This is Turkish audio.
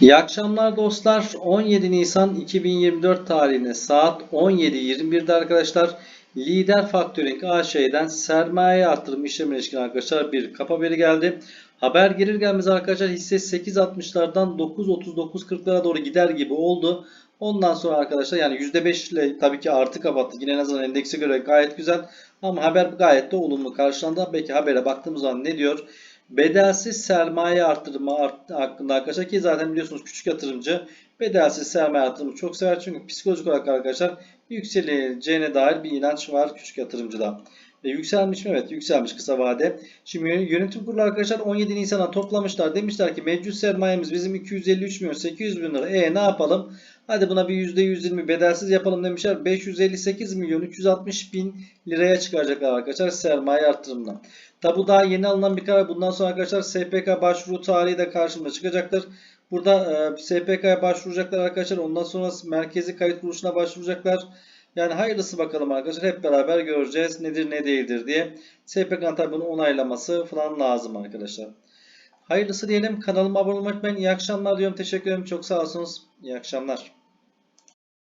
İyi akşamlar dostlar. 17 Nisan 2024 tarihine saat 17.21'de arkadaşlar Lider Factoring AŞ'den sermaye artırım işlemine ilişkin arkadaşlar bir kap haberi geldi. Haber gelir gelmez arkadaşlar hisse 8.60'lardan 9.39.40'lara doğru gider gibi oldu. Ondan sonra arkadaşlar yani %5 ile tabii ki artı kapattı. Yine en azından endekse göre gayet güzel. Ama haber gayet de olumlu karşılandı. Peki habere baktığımız zaman ne diyor? Bedelsiz sermaye artırımı art- hakkında arkadaşlar ki zaten biliyorsunuz küçük yatırımcı bedelsiz sermaye artırımı çok sever. Çünkü psikolojik olarak arkadaşlar yükseleceğine dair bir inanç var küçük yatırımcıda. E, yükselmiş mi? Evet yükselmiş kısa vade. Şimdi yön- yönetim kurulu arkadaşlar 17 Nisan'a toplamışlar. Demişler ki mevcut sermayemiz bizim 253 milyon 800 bin lira. E ne yapalım? Hadi buna bir %120 bedelsiz yapalım demişler. 558 milyon 360 bin liraya çıkaracaklar arkadaşlar sermaye artırımından. Tabi bu daha yeni alınan bir karar. Bundan sonra arkadaşlar SPK başvuru tarihi de karşımıza çıkacaktır. Burada e, SPK'ya başvuracaklar arkadaşlar. Ondan sonra merkezi kayıt kuruluşuna başvuracaklar. Yani hayırlısı bakalım arkadaşlar. Hep beraber göreceğiz nedir ne değildir diye. SPK'nın tabi bunu onaylaması falan lazım arkadaşlar. Hayırlısı diyelim. Kanalıma abone olmayı unutmayın. İyi akşamlar diyorum. Teşekkür ederim. Çok sağ olsunuz. İyi akşamlar.